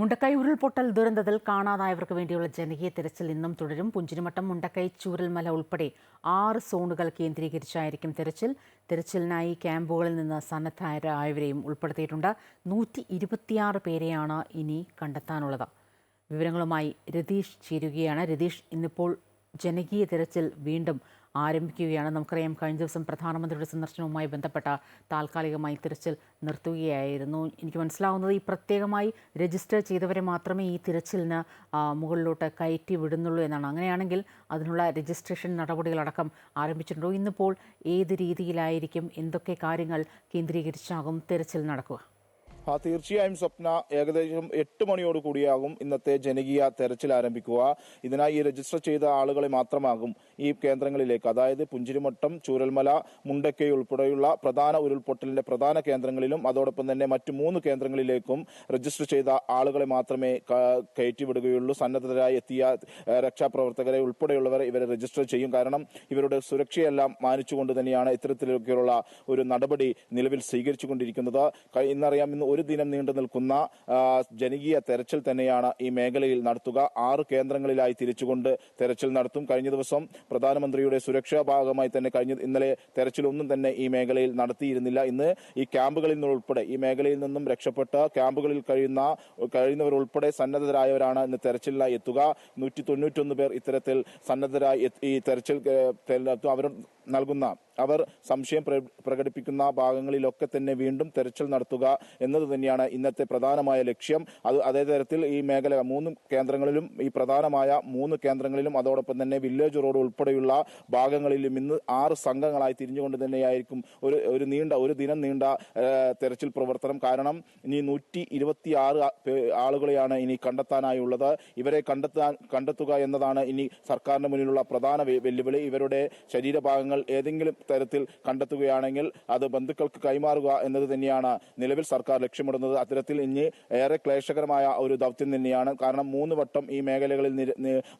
മുണ്ടക്കൈ ഉരുൾപൊട്ടൽ ദുരന്തത്തിൽ കാണാതായവർക്ക് വേണ്ടിയുള്ള ജനകീയ തിരച്ചിൽ ഇന്നും തുടരും. പുഞ്ചിരിമട്ടം മുണ്ടക്കൈ ചൂരൽമല ഉൾപ്പെടെ ആറ് സോണുകൾ കേന്ദ്രീകരിച്ചായിരിക്കും തിരച്ചിൽ. തിരച്ചിലിനായി ക്യാമ്പുകളിൽ നിന്ന് സന്നദ്ധരായവരെയും ഉൾപ്പെടുത്തിയിട്ടുണ്ട്. നൂറ്റി ഇരുപത്തിയാറ് പേരെയാണ് ഇനി കണ്ടെത്താനുള്ളത്. വിവരങ്ങളുമായി രതീഷ് ചേരുകയാണ്. രതീഷ് ഇന്നിപ്പോൾ ജനകീയ തിരച്ചിൽ വീണ്ടും ആരംഭിക്കുകയാണ്. നമുക്കറിയാം കഴിഞ്ഞ ദിവസം പ്രധാനമന്ത്രിയുടെ സന്ദർശനവുമായി ബന്ധപ്പെട്ട താൽക്കാലികമായി തിരച്ചിൽ നിർത്തുകയായിരുന്നു. എനിക്ക് മനസ്സിലാവുന്നത് ഈ പ്രത്യേകമായി രജിസ്റ്റർ ചെയ്തവരെ മാത്രമേ ഈ തിരച്ചിലിന് മുകളിലോട്ട് കയറ്റി വിടുന്നുള്ളൂ എന്നാണ്. അങ്ങനെയാണെങ്കിൽ അതിനുള്ള രജിസ്ട്രേഷൻ നടപടികളടക്കം ആരംഭിച്ചിട്ടുണ്ടോ? ഇന്നിപ്പോൾ ഏത് രീതിയിലായിരിക്കും? എന്തൊക്കെ കാര്യങ്ങൾ കേന്ദ്രീകരിച്ചാകും തിരച്ചിൽ നടക്കുക? ആ തീർച്ചയായും സ്വപ്ന ഏകദേശം എട്ട് മണിയോട് കൂടിയാകും ഇന്നത്തെ ജനകീയ തെരച്ചിൽ ആരംഭിക്കുക. ഇതിനായി ഈ രജിസ്റ്റർ ചെയ്ത ആളുകളെ മാത്രമാകും ഈ കേന്ദ്രങ്ങളിലേക്ക്. അതായത് പുഞ്ചിരിമട്ടം ചൂരൽമല മുണ്ടക്കൈ ഉൾപ്പെടെയുള്ള പ്രധാന ഉരുൾപൊട്ടലിന്റെ പ്രധാന കേന്ദ്രങ്ങളിലും അതോടൊപ്പം തന്നെ മറ്റു മൂന്ന് കേന്ദ്രങ്ങളിലേക്കും രജിസ്റ്റർ ചെയ്ത ആളുകളെ മാത്രമേ കയറ്റിവിടുകയുള്ളൂ. സന്നദ്ധരായി എത്തിയ രക്ഷാപ്രവർത്തകരെ ഉൾപ്പെടെയുള്ളവരെ ഇവരെ രജിസ്റ്റർ ചെയ്യും. കാരണം ഇവരുടെ സുരക്ഷയെല്ലാം മാനിച്ചുകൊണ്ട് തന്നെയാണ് ഇത്തരത്തിലൊക്കെയുള്ള ഒരു നടപടി നിലവിൽ സ്വീകരിച്ചുകൊണ്ടിരിക്കുന്നത്. ഇന്നറിയാം ഇന്ന് ഒരു ദിനം നീണ്ടു നിൽക്കുന്ന ജനകീയ തെരച്ചിൽ തന്നെയാണ് ഈ മേഖലയിൽ നടത്തുക. ആറ് കേന്ദ്രങ്ങളിലായി തിരിച്ചുകൊണ്ട് തെരച്ചിൽ നടത്തും. കഴിഞ്ഞ ദിവസം പ്രധാനമന്ത്രിയുടെ സുരക്ഷാ ഭാഗമായി തന്നെ കഴിഞ്ഞ ഇന്നലെ തെരച്ചിലൊന്നും തന്നെ ഈ മേഖലയിൽ നടത്തിയിരുന്നില്ല. ഇന്ന് ഈ ക്യാമ്പുകളിൽ നിന്നുൾപ്പെടെ ഈ മേഖലയിൽ നിന്നും രക്ഷപ്പെട്ട ക്യാമ്പുകളിൽ കഴിയുന്ന കഴിയുന്നവരുൾപ്പെടെ സന്നദ്ധരായവരാണ് ഇന്ന് തെരച്ചിലിനായി എത്തുക. നൂറ്റി തൊണ്ണൂറ്റൊന്ന് പേർ ഇത്തരത്തിൽ സന്നദ്ധരായി ഈ തെരച്ചിൽ അവർ നൽകുന്ന. അവർ സംശയം പ്ര- പ്രകടിപ്പിക്കുന്ന ഭാഗങ്ങളിലൊക്കെ തന്നെ വീണ്ടും തെരച്ചിൽ നടത്തുക എന്നത് തന്നെയാണ് ഇന്നത്തെ പ്രധാനമായ ലക്ഷ്യം. അത് അതേ തരത്തിൽ ഈ മേഖല മൂന്ന് കേന്ദ്രങ്ങളിലും ഈ പ്രധാനമായ മൂന്ന് കേന്ദ്രങ്ങളിലും അതോടൊപ്പം തന്നെ വില്ലേജ് റോഡ് ഉൾപ്പെടെയുള്ള ഭാഗങ്ങളിലും ഇന്ന് ആറ് സംഘങ്ങളായി തിരിഞ്ഞുകൊണ്ട് തന്നെയായിരിക്കും ഒരു ഒരു നീണ്ട ഒരു ദിനം നീണ്ട തെരച്ചിൽ പ്രവർത്തനം. കാരണം ഇനി നൂറ്റി ഇരുപത്തിയാറ് ആളുകളെയാണ് ഇനി കണ്ടെത്താനായുള്ളത്. ഇവരെ കണ്ടെത്താൻ കണ്ടെത്തുക എന്നതാണ് ഇനി സർക്കാരിന് മുന്നിലുള്ള പ്രധാന വെല്ലുവിളി. ഇവരുടെ ശരീരഭാഗങ്ങൾ ഏതെങ്കിലും തരത്തിൽ കണ്ടെത്തുകയാണെങ്കിൽ അത് ബന്ധുക്കൾക്ക് കൈമാറുക എന്നത് തന്നെയാണ് നിലവിൽ സർക്കാർ ലക്ഷ്യമിടുന്നത്. അത്തരത്തിൽ ഇനി ഏറെ ക്ലേശകരമായ ഒരു ദൗത്യം തന്നെയാണ്. കാരണം മൂന്ന് വട്ടം ഈ മേഖലകളിൽ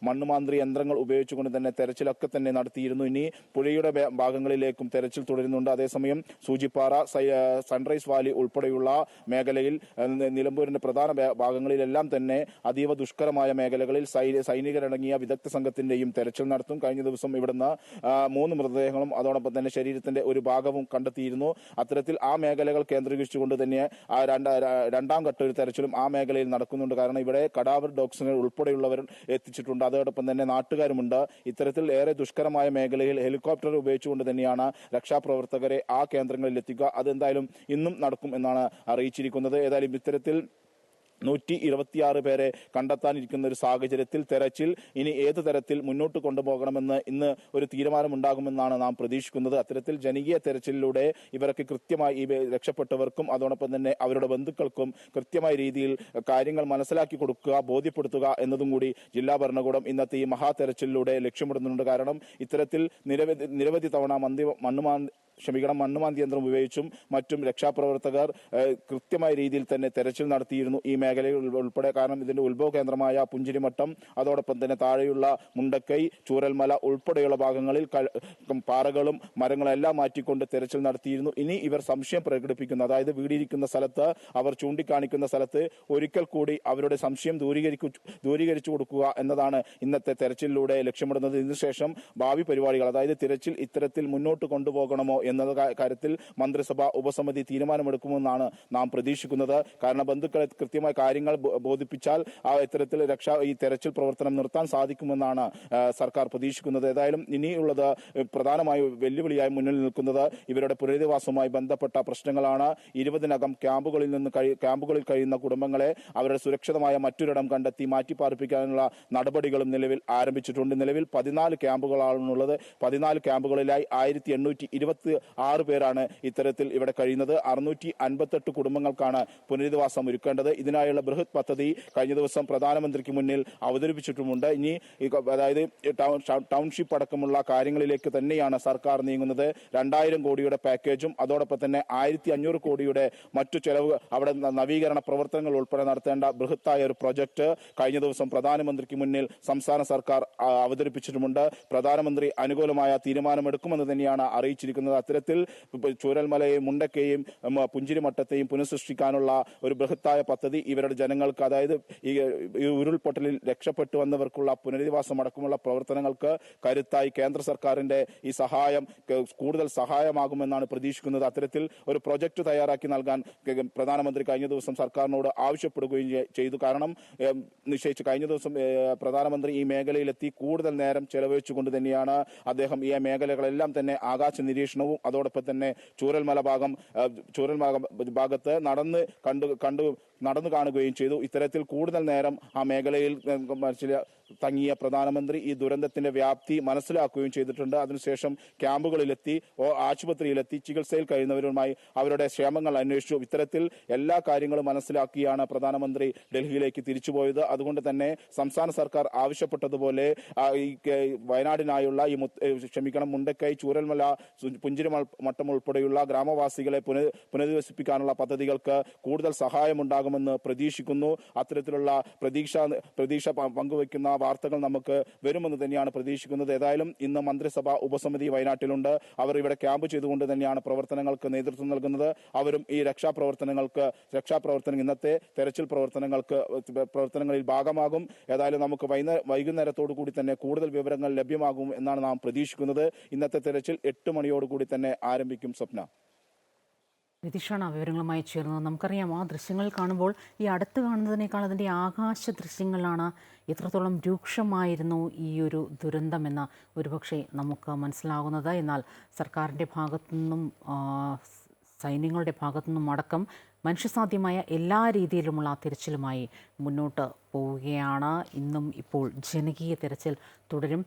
മണ്ണുമാന്ത്രി യന്ത്രങ്ങൾ ഉപയോഗിച്ചുകൊണ്ട് തന്നെ തെരച്ചിലൊക്കെ തന്നെ നടത്തിയിരുന്നു. ഇനി പുഴയുടെ ഭാഗങ്ങളിലേക്കും തെരച്ചിൽ തുടരുന്നുണ്ട്. അതേസമയം സൂചിപ്പാറ സൺറൈസ് വാലി ഉൾപ്പെടെയുള്ള മേഖലയിൽ നിലമ്പൂരിന്റെ പ്രധാന ഭാഗങ്ങളിലെല്ലാം തന്നെ അതീവ ദുഷ്കരമായ മേഖലകളിൽ സൈനികരടങ്ങിയ വിദഗ്ധ സംഘത്തിന്റെയും തെരച്ചിൽ നടത്തും. കഴിഞ്ഞ ദിവസം ഇവിടുന്ന് മൂന്ന് മൂന്ന് മൃതദേഹങ്ങളും അതോടൊപ്പം തന്നെ ശരീരത്തിന്റെ ഒരു ഭാഗവും കണ്ടെത്തിയിരുന്നു. അത്തരത്തിൽ ആ മേഖലകൾ കേന്ദ്രീകരിച്ചുകൊണ്ട് തന്നെ ആ രണ്ടാം ഘട്ട ഒരു തെരച്ചിലും ആ മേഖലയിൽ നടക്കുന്നുണ്ട്. കാരണം ഇവിടെ കടാവർ ഡോഗ്സുകൾ ഉൾപ്പെടെയുള്ളവർ എത്തിച്ചിട്ടുണ്ട്. അതോടൊപ്പം തന്നെ നാട്ടുകാരുമുണ്ട്. ഇത്തരത്തിൽ ഏറെ ദുഷ്കരമായ മേഖലയിൽ ഹെലികോപ്റ്റർ ഉപയോഗിച്ചുകൊണ്ട് തന്നെയാണ് രക്ഷാപ്രവർത്തകരെ ആ കേന്ദ്രങ്ങളിൽ എത്തിക്കുക. അതെന്തായാലും ഇന്നും നടക്കും എന്നാണ് അറിയിച്ചിരിക്കുന്നത്. ഏതായാലും ഇത്തരത്തിൽ നൂറ്റി ഇരുപത്തിയാറ് പേരെ കണ്ടെത്താനിരിക്കുന്ന ഒരു സാഹചര്യത്തിൽ തെരച്ചിൽ ഇനി ഏത് തരത്തിൽ മുന്നോട്ട് കൊണ്ടുപോകണമെന്ന് ഇന്ന് ഒരു തീരുമാനമുണ്ടാകുമെന്നാണ് നാം പ്രതീക്ഷിക്കുന്നത്. അത്തരത്തിൽ ജനകീയ തെരച്ചിലിലൂടെ ഇവർക്ക് കൃത്യമായി ഈ രക്ഷപ്പെട്ടവർക്കും അതോടൊപ്പം തന്നെ അവരുടെ ബന്ധുക്കൾക്കും കൃത്യമായ രീതിയിൽ കാര്യങ്ങൾ മനസ്സിലാക്കി കൊടുക്കുക ബോധ്യപ്പെടുത്തുക എന്നതും കൂടി ജില്ലാ ഭരണകൂടം ഇന്നത്തെ ഈ മഹാ തെരച്ചിലൂടെ ലക്ഷ്യമിടുന്നുണ്ട്. കാരണം ഇത്തരത്തിൽ നിരവധി നിരവധി തവണ മന്തി മണ്ണുമാ ക്ഷമിക്കണം മണ്ണുമാന്തി യന്ത്രം ഉപയോഗിച്ചും മറ്റും രക്ഷാപ്രവർത്തകർ കൃത്യമായ രീതിയിൽ തന്നെ തെരച്ചിൽ നടത്തിയിരുന്നു ഈ മേഖലയിൽ ഉൾപ്പെടെ. കാരണം ഇതിന്റെ ഉത്ഭവ കേന്ദ്രമായ പുഞ്ചിരിമട്ടം അതോടൊപ്പം തന്നെ താഴെയുള്ള മുണ്ടക്കൈ ചൂരൽമല ഉൾപ്പെടെയുള്ള ഭാഗങ്ങളിൽ പാറകളും പാറകളും മരങ്ങളെല്ലാം മാറ്റിക്കൊണ്ട് തെരച്ചിൽ നടത്തിയിരുന്നു. ഇനി ഇവർ സംശയം പ്രകടിപ്പിക്കുന്നു. അതായത് വീടിയിരിക്കുന്ന സ്ഥലത്ത് അവർ ചൂണ്ടിക്കാണിക്കുന്ന സ്ഥലത്ത് ഒരിക്കൽ കൂടി അവരുടെ സംശയം ദൂരീകരിക്കു ദൂരീകരിച്ചു കൊടുക്കുക എന്നതാണ് ഇന്നത്തെ തെരച്ചിലിലൂടെ ലക്ഷ്യമിടുന്നത്. ഇതിനുശേഷം ഭാവി പരിപാടികൾ അതായത് തിരച്ചിൽ ഇത്തരത്തിൽ മുന്നോട്ട് കൊണ്ടുപോകണമോ എന്നത് കാര്യത്തിൽ മന്ത്രിസഭ ഉപസമിതി തീരുമാനമെടുക്കുമെന്നാണ് നാം പ്രതീക്ഷിക്കുന്നത്. കാരണം ബന്ധുക്കളെ കൃത്യമായ കാര്യങ്ങൾ ബോധിപ്പിച്ചാൽ ആ ഇത്തരത്തിൽ രക്ഷാ ഈ തെരച്ചിൽ പ്രവർത്തനം നിർത്താൻ സാധിക്കുമെന്നാണ് സർക്കാർ പ്രതീക്ഷിക്കുന്നത്. ഏതായാലും ഇനിയുള്ളത് പ്രധാനമായും വെല്ലുവിളിയായി മുന്നിൽ നിൽക്കുന്നത് ഇവരുടെ പുനരധിവാസവുമായി ബന്ധപ്പെട്ട പ്രശ്നങ്ങളാണ്. ഇരുപതിനകം ക്യാമ്പുകളിൽ നിന്ന് ക്യാമ്പുകളിൽ കഴിയുന്ന കുടുംബങ്ങളെ അവരുടെ സുരക്ഷിതമായ മറ്റൊരിടം കണ്ടെത്തി മാറ്റിപ്പാർപ്പിക്കാനുള്ള നടപടികളും നിലവിൽ ആരംഭിച്ചിട്ടുണ്ട്. നിലവിൽ പതിനാല് ക്യാമ്പുകളാണുള്ളത്. പതിനാല് ക്യാമ്പുകളിലായി ആയിരത്തി എണ്ണൂറ്റി ഇരുപത്തി ആറ് പേരാണ് ഇത്തരത്തിൽ ഇവിടെ കഴിയുന്നത്. അറുന്നൂറ്റി അൻപത്തെട്ട് കുടുംബങ്ങൾക്കാണ് പുനരധിവാസം ഒരുക്കേണ്ടത്. ഇതിനായുള്ള ബൃഹത് പദ്ധതി കഴിഞ്ഞ ദിവസം പ്രധാനമന്ത്രിക്ക് മുന്നിൽ അവതരിപ്പിച്ചിട്ടുമുണ്ട്. ഇനി അതായത് ടൗൺഷിപ്പ് അടക്കമുള്ള കാര്യങ്ങളിലേക്ക് തന്നെയാണ് സർക്കാർ നീങ്ങുന്നത്. രണ്ടായിരം കോടിയുടെ പാക്കേജും അതോടൊപ്പം തന്നെ ആയിരത്തി അഞ്ഞൂറ് കോടിയുടെ മറ്റു ചെലവ് അവിടെ നവീകരണ പ്രവർത്തനങ്ങൾ ഉൾപ്പെടെ നടത്തേണ്ട ബൃഹത്തായ ഒരു പ്രൊജക്ട് കഴിഞ്ഞ ദിവസം പ്രധാനമന്ത്രിക്ക് മുന്നിൽ സംസ്ഥാന സർക്കാർ അവതരിപ്പിച്ചിട്ടുമുണ്ട്. പ്രധാനമന്ത്രി അനുകൂലമായ തീരുമാനമെടുക്കുമെന്ന് തന്നെയാണ് അറിയിച്ചിരിക്കുന്നത്. അത്തരത്തിൽ ഇപ്പൊ ചൂരൽമലയെയും മുണ്ടക്കയെയും പുഞ്ചിരിമട്ടത്തെയും പുനഃസൃഷ്ടിക്കാനുള്ള ഒരു ബൃഹത്തായ പദ്ധതി ഇവരുടെ ജനങ്ങൾക്ക് അതായത് ഈ ഉരുൾപൊട്ടലിൽ രക്ഷപ്പെട്ടു വന്നവർക്കുള്ള പുനരധിവാസം അടക്കമുള്ള പ്രവർത്തനങ്ങൾക്ക് കരുത്തായി കേന്ദ്ര സർക്കാരിന്റെ ഈ സഹായം കൂടുതൽ സഹായമാകുമെന്നാണ് പ്രതീക്ഷിക്കുന്നത്. അത്തരത്തിൽ ഒരു പ്രൊജക്ട് തയ്യാറാക്കി നൽകാൻ പ്രധാനമന്ത്രി കഴിഞ്ഞ ദിവസം സർക്കാരിനോട് ആവശ്യപ്പെടുകയും ചെയ്തു. കാരണം നിശ്ചയിച്ച് കഴിഞ്ഞ ദിവസം പ്രധാനമന്ത്രി ഈ മേഖലയിലെത്തി കൂടുതൽ നേരം ചെലവഴിച്ചുകൊണ്ട് തന്നെയാണ് അദ്ദേഹം ഈ മേഖലകളെല്ലാം തന്നെ ആകാശ നിരീക്ഷണവും അതോടൊപ്പം തന്നെ ചൂരൽമല ഭാഗം ചൂരൽമല ഭാഗത്ത് നടന്ന് കണ്ടു കണ്ടു നടന്നു കാണുകയും ചെയ്തു. ഇത്തരത്തിൽ കൂടുതൽ നേരം ആ മേഖലയിൽ ചില തങ്ങിയ പ്രധാനമന്ത്രി ഈ ദുരന്തത്തിന്റെ വ്യാപ്തി മനസ്സിലാക്കുകയും ചെയ്തിട്ടുണ്ട്. അതിനുശേഷം ക്യാമ്പുകളിലെത്തി ആശുപത്രിയിലെത്തി ചികിത്സയിൽ കഴിയുന്നവരുമായി അവരുടെ ക്ഷേമങ്ങൾ അന്വേഷിച്ചു. ഇത്തരത്തിൽ എല്ലാ കാര്യങ്ങളും മനസ്സിലാക്കിയാണ് പ്രധാനമന്ത്രി ഡൽഹിയിലേക്ക് തിരിച്ചുപോയത്. അതുകൊണ്ട് തന്നെ സംസ്ഥാന സർക്കാർ ആവശ്യപ്പെട്ടതുപോലെ വയനാടിനായുള്ള ഈ ക്ഷമിക്കണം മുണ്ടക്കൈ ചൂരൽമല പുഞ്ചിരിമൽ മട്ടം ഉൾപ്പെടെയുള്ള ഗ്രാമവാസികളെ പുന പുനരധിവസിപ്പിക്കാനുള്ള പദ്ധതികൾക്ക് കൂടുതൽ സഹായമുണ്ടാകുമെന്ന് പ്രതീക്ഷിക്കുന്നു. അത്തരത്തിലുള്ള പ്രതീക്ഷ പ്രതീക്ഷ പങ്കുവയ്ക്കുന്ന വാർത്തകൾ നമുക്ക് വരുമെന്ന് തന്നെയാണ് പ്രതീക്ഷിക്കുന്നത്. ഏതായാലും ഇന്ന് മന്ത്രിസഭാ ഉപസമിതി വയനാട്ടിലുണ്ട്. അവർ ഇവിടെ ക്യാമ്പ് ചെയ്തുകൊണ്ട് തന്നെയാണ് പ്രവർത്തനങ്ങൾക്ക് നേതൃത്വം നൽകുന്നത്. അവരും ഈ രക്ഷാപ്രവർത്തനങ്ങൾക്ക് രക്ഷാപ്രവർത്തനം ഇന്നത്തെ തെരച്ചിൽ പ്രവർത്തനങ്ങൾക്ക് പ്രവർത്തനങ്ങളിൽ ഭാഗമാകും. ഏതായാലും നമുക്ക് വൈകുന്നേരം വൈകുന്നേരത്തോടു കൂടി തന്നെ കൂടുതൽ വിവരങ്ങൾ ലഭ്യമാകും എന്നാണ് നാം പ്രതീക്ഷിക്കുന്നത്. ഇന്നത്തെ തെരച്ചിൽ എട്ട് മണിയോടുകൂടി തന്നെ ആരംഭിക്കും സ്വപ്ന. നിതീഷാണ് ആ വിവരങ്ങളുമായി ചേർന്നത്. നമുക്കറിയാം ആ ദൃശ്യങ്ങൾ കാണുമ്പോൾ ഈ അടുത്ത് കാണുന്നതിനേക്കാൾ അതിന്റെ ആകാശ ദൃശ്യങ്ങളാണ് എത്രത്തോളം രൂക്ഷമായിരുന്നു ഈ ഒരു ദുരന്തമെന്ന് ഒരുപക്ഷെ നമുക്ക് മനസ്സിലാകുന്നത്. എന്നാൽ സർക്കാരിന്റെ ഭാഗത്തു നിന്നും സൈന്യങ്ങളുടെ ഭാഗത്തു നിന്നും അടക്കം മനുഷ്യസാധ്യമായ എല്ലാ രീതിയിലുമുള്ള തിരച്ചിലുമായി മുന്നോട്ട് പോവുകയാണ്. ഇന്നും ഇപ്പോൾ ജനകീയ തിരച്ചിൽ തുടരും.